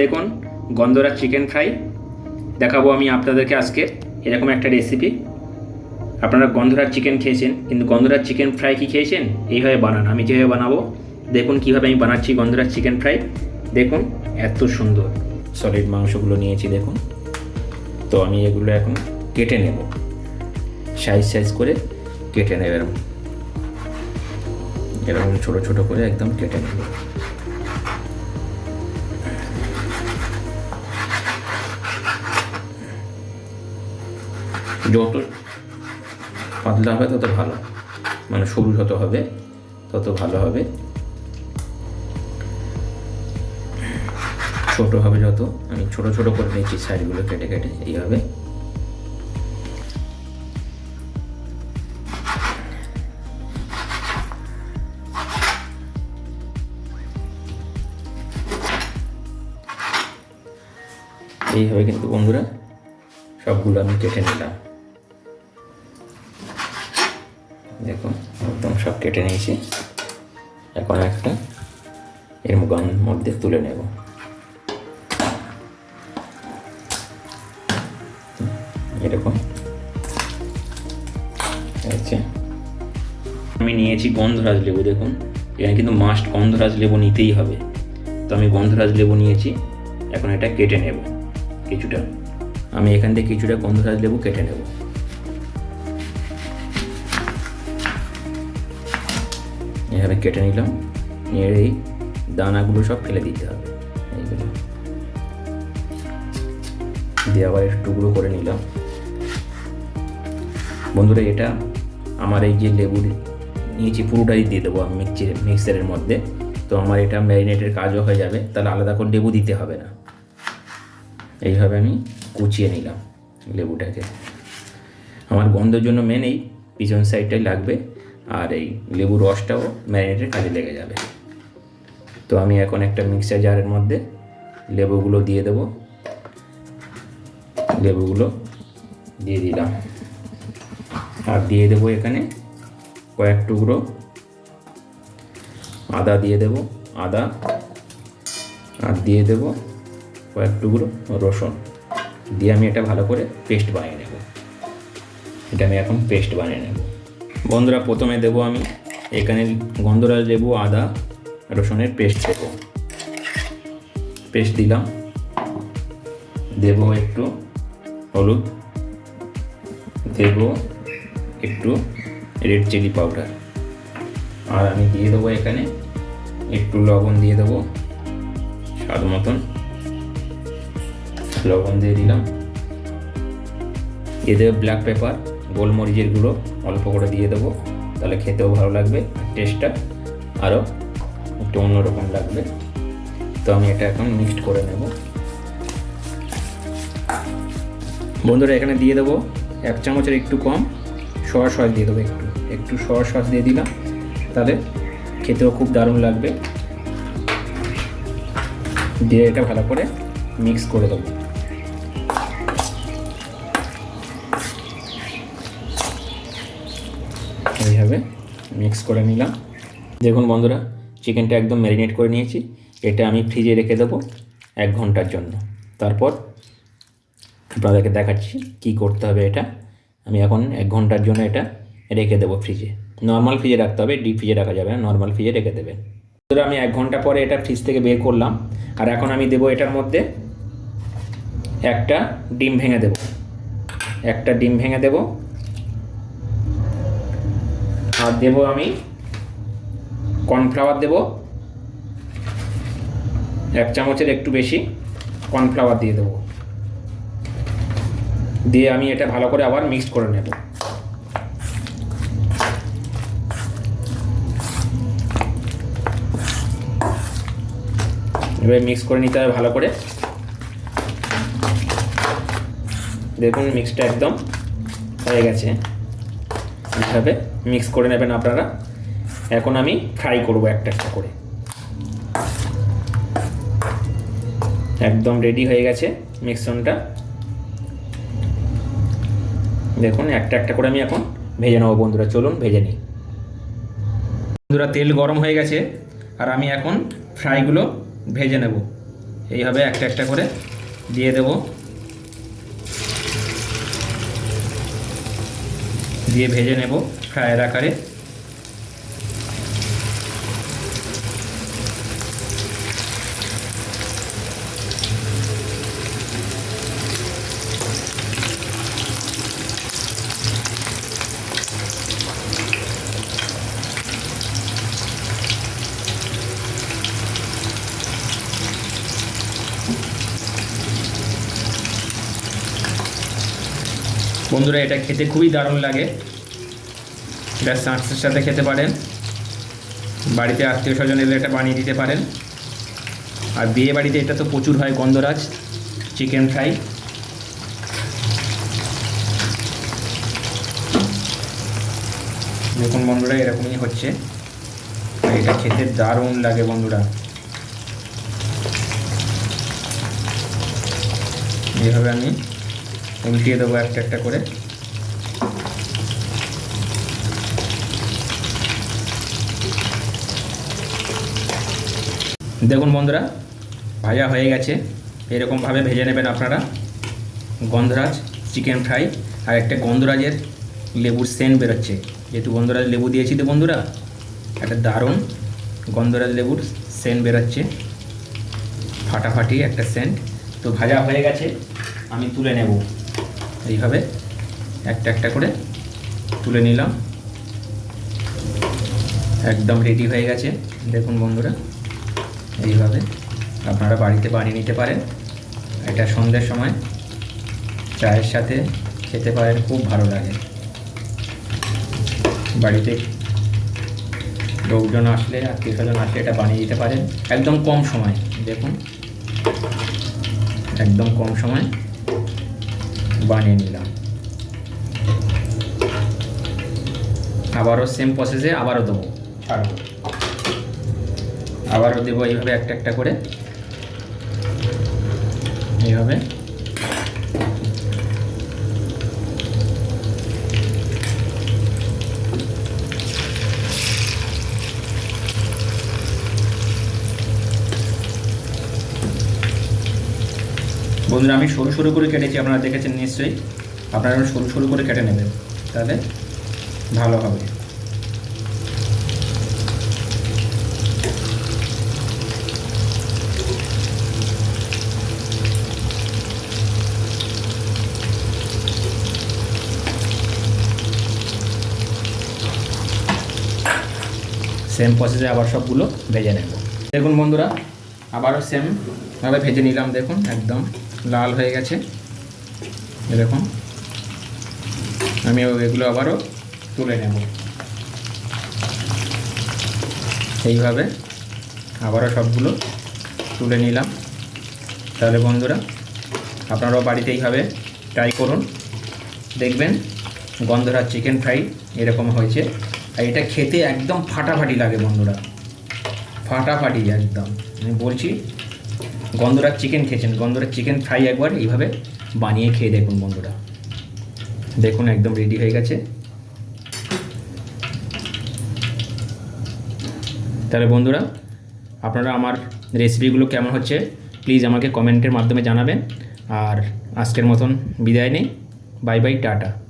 দেখুন, গন্ধরা chicken fry দেখাবো আমি আপনাদেরকে আজকে এরকম একটা রেসিপি আপনারা গন্ধরাজ চিকেন খেয়েছেন, কিন্তু গন্ধরাজ চিকেন ফ্রাই কি খেয়েছেন? এইভাবে বানান। আমি যেভাবে বানাবো, দেখুন কীভাবে আমি বানাচ্ছি গন্ধরাজ চিকেন ফ্রাই দেখুন, এত সুন্দর। সলিড মাংসগুলো নিয়েছি, দেখুন। তো আমি এগুলো এখন কেটে নেব। সাইজ সাইজ করে কেটে নেব এরকম। এরকম ছোটো ছোটো করে একদম কেটে নেব। যত পাতলা হবে, তত ভালো। মানে সরু যত হবে, তত ভালো হবে। ছোট হবে যত। আমি ছোট ছোট করে নিয়েছি সাইডগুলো কেটে কেটে এইভাবে এইভাবে কিন্তু বন্ধুরা, সবগুলো আমি কেটে নিলাম। দেখুন, একদম সব কেটে নিয়েছি। এখন একটা এর গান মধ্যে তুলে নেব। এরকম আচ্ছা আমি নিয়েছি গন্ধরাজ লেবু, দেখুন। এখানে কিন্তু মাস্ট গন্ধরাজ লেবু নিতেই হবে। তো আমি গন্ধরাজ লেবু নিয়েছি, এখন এটা কেটে নেব। কিছুটা। আমি এখান থেকে কিছুটা গন্ধরাজ লেবু কেটে নেব। এভাবে কেটে নিলাম। নিয়ে এই দানাগুলো সব ফেলে দিতে হবে। এইগুলো। দিয়ে আবার একটু টুকরো করে নিলাম। বন্ধুরা, এটা আমার এই যে লেবু নিয়েছি, পুরোটাই দিয়ে দেবো আমি মিক্সি মিক্সারের মধ্যে। তো আমার এটা ম্যারিনেটের কাজও হয়ে যাবে, তাহলে আলাদা করে লেবু দিতে হবে না। এইভাবে আমি কুচিয়ে নিলাম লেবুটাকে। আমার গন্ধের জন্য মেন এই পিছন সাইডটাই লাগবে। আর এই লেবুর রসটাও ম্যারিনেটের কাজে লেগে যাবে। তো আমি এখন একটা মিক্সার জারের মধ্যে লেবুগুলো দিয়ে দেবো। লেবুগুলো দিয়ে দিলাম। আর দিয়ে দেবো এখানে কয়েক টুকরো আদা দিয়ে দেবো, আদা। আর দিয়ে দেবো কয়েক টুকরো রসুন। দিয়ে আমি এটা ভালো করে পেস্ট বানিয়ে নেব। এটা আমি এখন পেস্ট বানিয়ে নেব। বন্ধুরা, প্রথমে দেবো আমি এখানে গন্ধরাজ লেবু, আদা, রসুনের পেস্ট দেবো। পেস্ট দিলাম। দেব একটু হলুদ। দেব একটু রেড চিলি পাউডার। আর আমি দিয়ে দেবো এখানে একটু লবণ দিয়ে দেবো, স্বাদ মতন। লবণ দিয়ে দিলাম। দিয়ে দেবো ব্ল্যাক পেপার। গোলমরিচের গুঁড়ো অল্প করে দিয়ে দেবো। তাহলে খেতেও ভালো লাগবে, টেস্টটা আরও একটু অন্যরকম লাগবে। তো আমি এটা এখন মিক্সড করে নেব। বন্ধুরা, এখানে দিয়ে দেবো এক চামচের একটু কম সয়া সস দিয়ে দেবো একটু। একটু সয়া সস দিয়ে দিলাম, তাহলে খেতেও খুব দারুণ লাগবে। দিয়ে এটা ভালো করে মিক্স করে দেবো। মিক্স করে নিলাম। দেখুন বন্ধুরা, চিকেনটা একদম ম্যারিনেট করে নিয়েছি। এটা আমি ফ্রিজে রেখে দেবো এক ঘণ্টার জন্য। তারপর আপনাদেরকে দেখাচ্ছি কি করতে হবে এটা। আমি এখন এক ঘণ্টার জন্য এটা রেখে দেবো ফ্রিজে নর্মাল ফ্রিজে রাখতে হবে ডিপ ফ্রিজে রাখা যাবে না নর্মাল ফ্রিজে রেখে দেবেন। বন্ধুরা, আমি এক ঘণ্টা পরে এটা ফ্রিজ থেকে বের করলাম। আর এখন আমি দেবো এটার মধ্যে একটা ডিম ভেঙে দেব। একটা ডিম ভেঙে দেব। আর দেব আমি। কর্নফ্লাওয়ার দেব। এক চামচের একটু বেশি কর্নফ্লাওয়ার দিয়ে দেবো। দিয়ে আমি এটা ভালো করে আবার মিক্স করে নেব। এবার মিক্স করে নিতে হবে ভালো করে। দেখুন মিক্সটা একদম হয়ে গেছে। এইভাবে মিক্স করে নেবেন আপনারা। এখন আমি ফ্রাই করব একটা একটা করে। একদম রেডি হয়ে গেছে মিক্সনটা দেখুন, একটা একটা করে আমি এখন ভেজে নেব বন্ধুরা। চলুন, ভেজে নিই। বন্ধুরা, তেল গরম হয়ে গেছে, আর আমি এখন ফ্রাইগুলো ভেজে নেব। এইভাবে একটা একটা করে দিয়ে দেব। দিয়ে ভেজে নেব। ফ্রায়ের আকারে। বন্ধুরা এটা খেতে খুবই দারুণ লাগে। এটা স্ন্যাক্সের সাথে খেতে পারেন। বাড়িতে আত্মীয় স্বজন এলে এটা বানিয়ে দিতে পারেন। আর বিয়ে বাড়িতে এটা তো প্রচুর হয় গন্ধরাজ, চিকেন ফ্রাই। দেখুন বন্ধুরা, এরকমই হচ্ছে। এটা খেতে দারুণ লাগে বন্ধুরা। এইভাবে আমি উল্টিয়ে দেবো একটা একটা করে। দেখুন বন্ধুরা, ভাজা হয়ে গেছে। এরকমভাবে ভেজে নেবেন আপনারা। গন্ধরাজ চিকেন ফ্রাই আর একটা গন্ধরাজের লেবুর সেন্ট বেরোচ্ছে। যেহেতু গন্ধরাজ লেবু দিয়েছি তো বন্ধুরা, একটা দারুণ গন্ধরাজ লেবুর সেন্ট বেরোচ্ছে। ফাটাফাটি একটা সেন্ট। তো ভাজা হয়ে গেছে, আমি তুলে নেব। এইভাবে একটা একটা করে তুলে নিলাম। একদম রেডি হয়ে গেছে। দেখুন বন্ধুরা। এইভাবে। আপনারা বাড়িতে বানিয়ে নিতে পারেন। এটা সন্ধ্যের সময়। চায়ের সাথে খেতে পারেন, খুব ভালো লাগে। বাড়িতে লোকজন আসলে আত্মীয় স্বজন আসলে এটা বানিয়ে দিতে পারেন। একদম কম সময়, দেখুন। একদম কম সময় বানিয়ে নিলাম। আবারও সেম প্রসেসে আবারও দেবো। ছাড়বো। আবারও দেবো এইভাবে একটা একটা করে। এইভাবে। বন্ধুরা, আমি সরু সরু করে কেটেছি, আপনারা দেখেছেন নিশ্চয়ই। আপনারা সরু সরু করে কেটে নেবেন, তাহলে ভালো হবে। সেম প্রসেসে আবার সবগুলো ভেজে নেব। দেখুন বন্ধুরা, আবারও সেম ভাবে ভেজে নিলাম, দেখুন, একদম লাল হয়ে গেছে। এরকম আমি এগুলো আবারও তুলে নেব। এইভাবে আবারও সবগুলো তুলে নিলাম। তাহলে বন্ধুরা, আপনারাও বাড়িতে এইভাবে ট্রাই করুন। দেখবেন গন্ধরাজ চিকেন ফ্রাই এরকম হয়েছে। আর এটা খেতে একদম ফাটাফাটি লাগে বন্ধুরা। ফাটাফাটি একদম। আমি বলছি, গন্ধরাজ চিকেন খেয়েছেন। গন্ধরাজ চিকেন ফ্রাই একবার এইভাবে বানিয়ে খেয়ে দেখুন বন্ধুরা। দেখুন, একদম রেডি হয়ে গেছে। তাহলে বন্ধুরা, আপনারা আমার রেসিপিগুলো কেমন হচ্ছে প্লিজ আমাকে কমেন্টের মাধ্যমে জানাবেন। আর আজকের মতন বিদায় নেই। Bye bye tata.